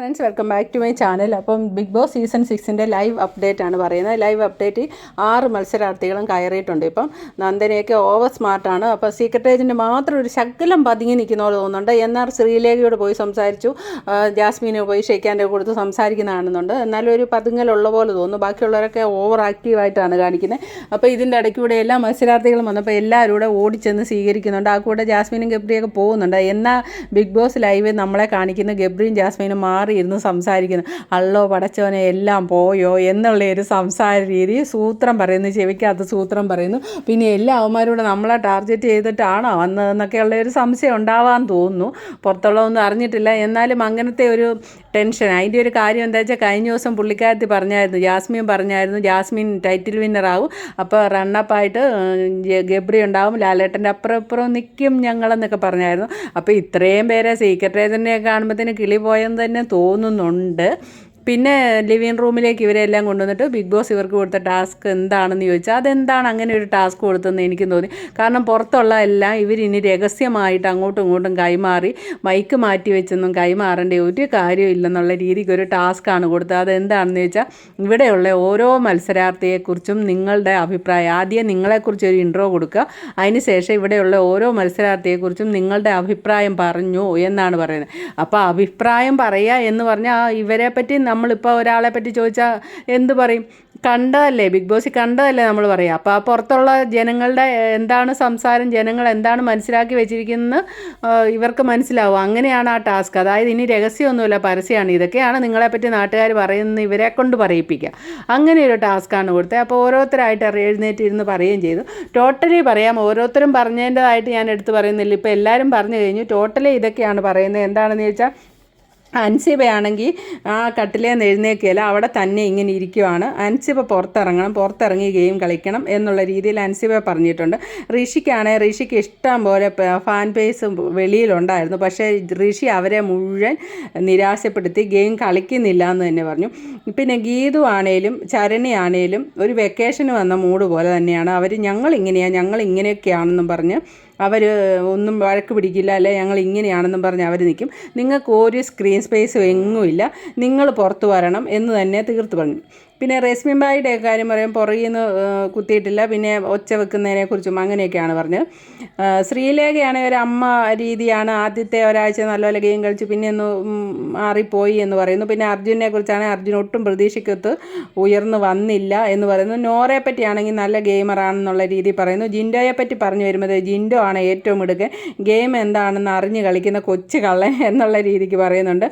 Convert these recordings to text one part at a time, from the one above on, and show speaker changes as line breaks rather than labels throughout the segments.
Friends welcome back to my channel. അപ്പം big Boss season സിക്സിന്റെ live update ആണ് പറയുന്നത്. ലൈവ് അപ്ഡേറ്റ് ആറ് മത്സരാർത്ഥികളും കയറിയിട്ടുണ്ട്. ഇപ്പം നന്ദനയൊക്കെ ഓവർ സ്മാർട്ടാണ് അപ്പോൾ സീക്രട്ട് ഏജന്റ് മാത്രം ഒരു ശകലം പതുങ്ങി നിൽക്കുന്ന തോന്നുന്നുണ്ട്. എന്നാൽ ശ്രീലേഖയോട് പോയി സംസാരിച്ചു. ജാസ്മീനെ പോയി ഷെയ്ക്കാന്റെ കൊടുത്ത് സംസാരിക്കുന്നതാണെന്നുണ്ട്. എന്നാലും ഒരു പതുങ്ങലുള്ള പോലെ തോന്നുന്നു. ബാക്കിയുള്ളവരൊക്കെ ഓവർ ആക്റ്റീവായിട്ടാണ് കാണിക്കുന്നത്. അപ്പോൾ ഇതിന്റെ ഇടയ്ക്കൂടെ എല്ലാ മത്സരാർത്ഥികളും വന്നപ്പോൾ എല്ലാവരും കൂടെ ഓടിച്ചെന്ന് സ്വീകരിക്കുന്നുണ്ട്. ആ കൂടെ ജാസ്മിനും ഗബ്രിയൊക്കെ പോകുന്നുണ്ട്. എന്നാൽ ബിഗ് ബോസ് ലൈവ് നമ്മളെ കാണിക്കുന്ന ഗബ്രിയും ജാസ്മിനും മാറിയിരുന്ന് സംസാരിക്കുന്നു. അള്ളോ പടച്ചവനെ എല്ലാം പോയോ? എന്നുള്ള ഒരു സംസാര രീതി സൂത്രം പറയുന്നു ചെവിക്കകത്ത് സൂത്രം പറയുന്നു. പിന്നെ എല്ലാ അവന്മാരും നമ്മളെ ടാർഗറ്റ് ചെയ്തിട്ടാണോ വന്നതെന്നൊക്കെയുള്ള ഒരു സംശയം ഉണ്ടാവാൻ തോന്നുന്നു. പുറത്തുള്ളതൊന്നും അറിഞ്ഞിട്ടില്ല. എന്നാലും അങ്ങനത്തെ ഒരു ടെൻഷൻ അതിന്റെ ഒരു കാര്യം എന്താ വെച്ചാൽ കഴിഞ്ഞ ദിവസം പുള്ളിക്കാരത്തി പറഞ്ഞായിരുന്നു ജാസ്മിൻ പറഞ്ഞായിരുന്നു ജാസ്മിൻ ടൈറ്റിൽ വിന്നറാവും അപ്പോൾ റണ്ണപ്പായിട്ട് ഗബ്രി ഉണ്ടാവും ലാലേട്ടന്റെ അപ്പുറം ഇപ്പുറം നിൽക്കും ഞങ്ങളെന്നൊക്കെ പറഞ്ഞായിരുന്നു. അപ്പോൾ ഇത്രയും പേരെ സീക്രട്ടേറിയറ്റിനെ കാണുമ്പോഴത്തേന് കിളി പോയെന്ന് തന്നെ തോന്നുന്നുണ്ട്. പിന്നെ ലിവിങ് റൂമിലേക്ക് ഇവരെല്ലാം കൊണ്ടുവന്നിട്ട് ബിഗ് ബോസ് ഇവർക്ക് കൊടുത്ത ടാസ്ക് എന്താണെന്ന് ചോദിച്ചാൽ അതെന്താണ് അങ്ങനെ ഒരു ടാസ്ക് കൊടുത്തതെന്ന് എനിക്ക് തോന്നി. കാരണം പുറത്തുള്ള എല്ലാം ഇവരിനി രഹസ്യമായിട്ട് അങ്ങോട്ടും ഇങ്ങോട്ടും കൈമാറി മൈക്ക് മാറ്റി വെച്ചൊന്നും കൈമാറേണ്ട ഒരു കാര്യമില്ലെന്നുള്ള രീതിക്ക് ഒരു ടാസ്ക്കാണ് കൊടുത്തത്. അതെന്താണെന്ന് ചോദിച്ചാൽ ഇവിടെയുള്ള ഓരോ മത്സരാർത്ഥിയെക്കുറിച്ചും നിങ്ങളുടെ അഭിപ്രായം. ആദ്യം നിങ്ങളെക്കുറിച്ച് ഒരു ഇൻട്രോ കൊടുക്കുക. അതിനുശേഷം ഇവിടെയുള്ള ഓരോ മത്സരാർത്ഥിയെക്കുറിച്ചും നിങ്ങളുടെ അഭിപ്രായം പറഞ്ഞു എന്നാണ് പറയുന്നത്. അപ്പോൾ അഭിപ്രായം പറയുക എന്ന് പറഞ്ഞാൽ ഇവരെ പറ്റി നമ്മളിപ്പോൾ ഒരാളെ പറ്റി ചോദിച്ചാൽ എന്ത് പറയും? കണ്ടതല്ലേ ബിഗ് ബോസിൽ കണ്ടതല്ലേ നമ്മൾ പറയുക അപ്പോൾ ആ പുറത്തുള്ള ജനങ്ങളുടെ എന്താണ് സംസാരം ജനങ്ങൾ എന്താണ് മനസ്സിലാക്കി വെച്ചിരിക്കുന്നത് ഇവർക്ക് മനസ്സിലാവും. അങ്ങനെയാണ് ആ ടാസ്ക്. അതായത് ഇനി രഹസ്യമൊന്നുമില്ല പരസ്യമാണ്. ഇതൊക്കെയാണ് നിങ്ങളെപ്പറ്റി നാട്ടുകാർ പറയുന്നത് ഇവരെ കൊണ്ട് പറയിപ്പിക്കുക അങ്ങനെ ഒരു ടാസ്ക്കാണ് കൊടുത്തത്. അപ്പോൾ ഓരോരുത്തരായിട്ട് എഴുന്നേറ്റ് ഇരുന്ന് പറയുകയും ചെയ്തു. ടോട്ടലി പറയാം ഓരോരുത്തരും പറഞ്ഞതിന്റെതായിട്ട് ഞാൻ എടുത്ത് പറയുന്നില്ല. ഇപ്പോൾ എല്ലാവരും പറഞ്ഞു കഴിഞ്ഞു ടോട്ടലി ഇതൊക്കെയാണ് പറയുന്നത്. എന്താണെന്ന് ചോദിച്ചാൽ അൻസിബയാണെങ്കിൽ ആ കട്ടിലേന്ന് എഴുന്നേക്കുകയില്ല അവിടെ തന്നെ ഇങ്ങനെ ഇരിക്കുവാണ്. അൻസിബ പുറത്തിറങ്ങണം പുറത്തിറങ്ങി ഗെയിം കളിക്കണം എന്നുള്ള രീതിയിൽ അൻസിബ പറഞ്ഞിട്ടുണ്ട്. ഋഷിക്കാണെങ്കിൽ ഋഷിക്ക് ഇഷ്ടം പോലെ ഫാൻ പേസ് വെളിയിലുണ്ടായിരുന്നു. പക്ഷേ ഋഷി അവരെ മുഴുവൻ നിരാശപ്പെടുത്തി ഗെയിം കളിക്കുന്നില്ല എന്ന് തന്നെ പറഞ്ഞു. പിന്നെ ഗീതു ആണേലും ചരണി ആണേലും ഒരു വെക്കേഷന് വന്ന മൂഡ് പോലെ തന്നെയാണ്. അവർ ഞങ്ങൾ ഇങ്ങനെയാണ് ഞങ്ങൾ ഇങ്ങനെയൊക്കെയാണെന്നും പറഞ്ഞ് അവർ ഒന്നും വഴക്ക് പിടിക്കില്ല അല്ലെ? ഞങ്ങൾ ഇങ്ങനെയാണെന്നും പറഞ്ഞ് അവർ നിൽക്കും നിങ്ങൾക്ക് ഒരു സ്ക്രീൻ സ്പേസും എങ്ങുമില്ല നിങ്ങൾ പുറത്തു വരണം എന്ന് തന്നെ തീർത്ത് പറഞ്ഞു. പിന്നെ റസ്മിൻബായിയുടെ കാര്യം പറയും പുറകിൽ നിന്ന് കുത്തിയിട്ടില്ല. പിന്നെ ഒച്ച വെക്കുന്നതിനെ കുറിച്ചും അങ്ങനെയൊക്കെയാണ് പറഞ്ഞത് ശ്രീലേഖയാണെങ്കിൽ ഒരു അമ്മ രീതിയാണ് ആദ്യത്തെ ഒരാഴ്ച നല്ലപോലെ ഗെയിം കളിച്ച് പിന്നെ ഒന്ന് മാറിപ്പോയി എന്ന് പറയുന്നു. പിന്നെ അർജുനെ കുറിച്ചാണ് അർജുൻ ഒട്ടും പ്രതീക്ഷയ്ക്കൊത്ത് ഉയർന്നു വന്നില്ല എന്ന് പറയുന്നു. നോറയെ പറ്റിയാണെങ്കിൽ നല്ല ഗെയിമറാണെന്നുള്ള രീതി പറയുന്നു. ജിൻഡോയെ പറ്റി പറഞ്ഞു വരുമ്പോൾ ജിൻഡോ ആണ് ഏറ്റവും മിടുക്കൻ. ഗെയിം എന്താണെന്ന് അറിഞ്ഞ് കളിക്കുന്ന കൊച്ചു കള്ളൻ എന്നുള്ള രീതിക്ക് പറയുന്നുണ്ട്.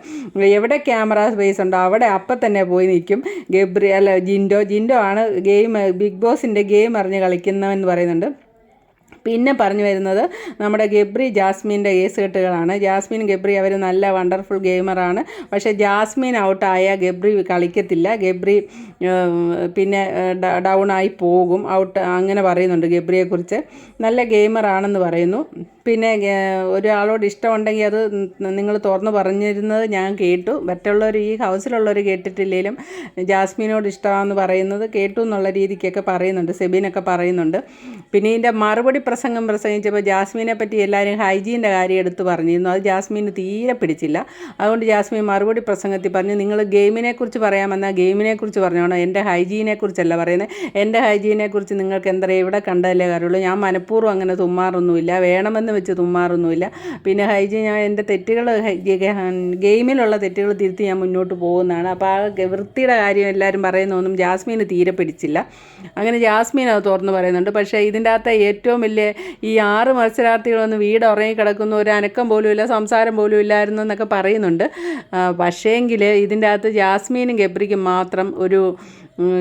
എവിടെ ക്യാമറ സ്പേസ് ഉണ്ടോ അവിടെ അപ്പം തന്നെ പോയി നിൽക്കും. ഗബ്രി അല്ല ജിൻഡോ ജിൻഡോ ആണ് ഗെയിം ബിഗ് ബോസിന്റെ ഗെയിം അറിഞ്ഞ് കളിക്കുന്നവൻ പറയുന്നുണ്ട്. പിന്നെ പറഞ്ഞു വരുന്നത് നമ്മുടെ ഗബ്രി ജാസ്മിന്റെ കേസുകെട്ടുകളാണ് ജാസ്മിൻ ഗബ്രി അവർ നല്ല വണ്ടർഫുൾ ഗെയിമറാണ് പക്ഷേ ജാസ്മിൻ ഔട്ടായ ഗബ്രി കളിക്കത്തില്ല. ഗബ്രി പിന്നെ ഡൗൺ ആയി പോകും. ഔട്ട് അങ്ങനെ പറയുന്നുണ്ട് ഗബ്രിയെക്കുറിച്ച്. നല്ല ഗെയിമറാണെന്ന് പറയുന്നു. പിന്നെ ഒരാളോട് ഇഷ്ടമുണ്ടെങ്കിൽ അത് നിങ്ങൾ തുറന്ന് പറഞ്ഞിരുന്നത് ഞാൻ കേട്ടു. മറ്റുള്ളവർ ഈ ഹൗസിലുള്ളവർ കേട്ടിട്ടില്ലെങ്കിലും ജാസ്മിനോട് ഇഷ്ടമാണെന്ന് പറയുന്നത് കേട്ടു എന്നുള്ള രീതിക്കൊക്കെ പറയുന്നുണ്ട് സെബീനൊക്കെ പറയുന്നുണ്ട്. പിന്നെ ഇതിന്റെ മറുപടി പ്രസംഗം പ്രസംഗിച്ചപ്പോൾ ജാസ്മിനെ പറ്റി എല്ലാവരും ഹൈജീന്റെ കാര്യം എടുത്ത് പറഞ്ഞിരുന്നു. അത് ജാസ്മിന് തീരെ പിടിച്ചില്ല. അതുകൊണ്ട് ജാസ്മിൻ മറുപടി പ്രസംഗത്തിൽ പറഞ്ഞു നിങ്ങൾ ഗെയിമിനെക്കുറിച്ച് പറയാമെന്നാൽ ഗെയിമിനെക്കുറിച്ച് പറഞ്ഞോണം. എന്റെ ഹൈജീനെക്കുറിച്ചല്ല പറയുന്നത്. എന്റെ ഹൈജീനെക്കുറിച്ച് നിങ്ങൾക്ക് എന്താ ഇവിടെ കണ്ടതല്ലേ കാര്യമുള്ളൂ ഞാൻ മനഃപൂർവം അങ്ങനെ തുമ്മാറൊന്നുമില്ല. വേണമെന്ന് വെച്ച് തുമ്മാറൊന്നുമില്ല പിന്നെ ഹൈജി ഞാൻ എന്റെ തെറ്റുകൾ ഗെയിമിലുള്ള തെറ്റുകൾ തിരുത്തി ഞാൻ മുന്നോട്ട് പോകുന്നതാണ്. അപ്പോൾ ആ വൃത്തിയുടെ കാര്യം എല്ലാവരും പറയുന്നൊന്നും ജാസ്മീന് തീരെ പിടിച്ചില്ല. അങ്ങനെ ജാസ്മീൻ അത് തുറന്ന് പറയുന്നുണ്ട്. പക്ഷേ ഇതിന്റെ അകത്ത് ഏറ്റവും വലിയ ഈ ആറ് മത്സരാർത്ഥികളൊന്നും വീട് ഉറങ്ങി കിടക്കുന്ന ഒരു അനക്കം പോലും ഇല്ല സംസാരം പോലും ഇല്ലായിരുന്നു എന്നൊക്കെ പറയുന്നുണ്ട്. പക്ഷേങ്കിൽ ഇതിന്റെ അകത്ത് ജാസ്മീനും ഗബ്രിക്കും മാത്രം ഒരു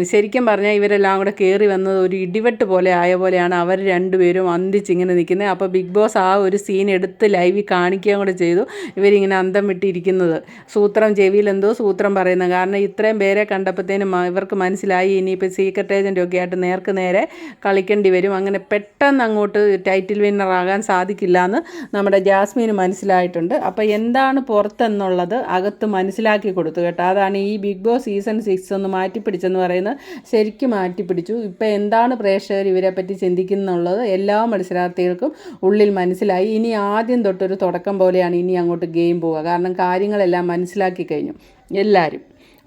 ശരിക്കും പറഞ്ഞാൽ ഇവരെല്ലാം കൂടെ കയറി വന്നത് ഒരു ഇടിവെട്ട് പോലെ ആയ പോലെയാണ് അവർ രണ്ടുപേരും അന്തിച്ചിങ്ങനെ നിൽക്കുന്നത് അപ്പോൾ ബിഗ് ബോസ് ആ ഒരു സീൻ എടുത്ത് ലൈവിൽ കാണിക്കുകയും കൂടെ ചെയ്തു. ഇവരിങ്ങനെ അന്തം വിട്ടിരിക്കുന്നത്. സൂത്രം ചെവിയിൽ എന്തോ സൂത്രം പറയുന്നത് കാരണം ഇത്രയും പേരെ കണ്ടപ്പോഴത്തേനും ഇവർക്ക് മനസ്സിലായി. ഇനിയിപ്പോൾ സീക്രട്ട് ഏജന്റ് ഒക്കെ ആയിട്ട് നേർക്ക് നേരെ കളിക്കേണ്ടി വരും. അങ്ങനെ പെട്ടെന്ന് അങ്ങോട്ട് ടൈറ്റിൽ വിന്നർ ആകാൻ സാധിക്കില്ല എന്ന് നമ്മുടെ ജാസ്മിന് മനസ്സിലായിട്ടുണ്ട്. അപ്പോൾ എന്താണ് പുറത്തെന്നുള്ളത് അകത്ത് മനസ്സിലാക്കി കൊടുത്തു കേട്ടോ. അതാണ് ഈ ബിഗ് ബോസ് സീസൺ സിക്സ് ഒന്ന് മാറ്റിപ്പിടിച്ചെന്ന് പറയുന്നത് ശരിക്കും മാറ്റിപ്പിടിച്ചു ഇപ്പം എന്താണ് പ്രേക്ഷകർ ഇവരെ പറ്റി ചിന്തിക്കുന്നുള്ളത്? എല്ലാ മത്സരാർത്ഥികൾക്കും ഉള്ളിൽ മനസ്സിലായി. ഇനി ആദ്യം തൊട്ടൊരു തുടക്കം പോലെയാണ് ഇനി അങ്ങോട്ട് ഗെയിം പോവുക. കാരണം കാര്യങ്ങളെല്ലാം മനസ്സിലാക്കി കഴിഞ്ഞു. എല്ലാവരും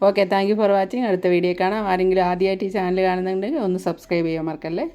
okay thank you for watching. അടുത്ത വീഡിയോ കാണാം. ആരെങ്കിലും ആദ്യമായിട്ട് ഈ ചാനൽ കാണുന്നുണ്ടെങ്കിൽ ഒന്ന് സബ്സ്ക്രൈബ് ചെയ്യാൻ മറക്കല്ലേ?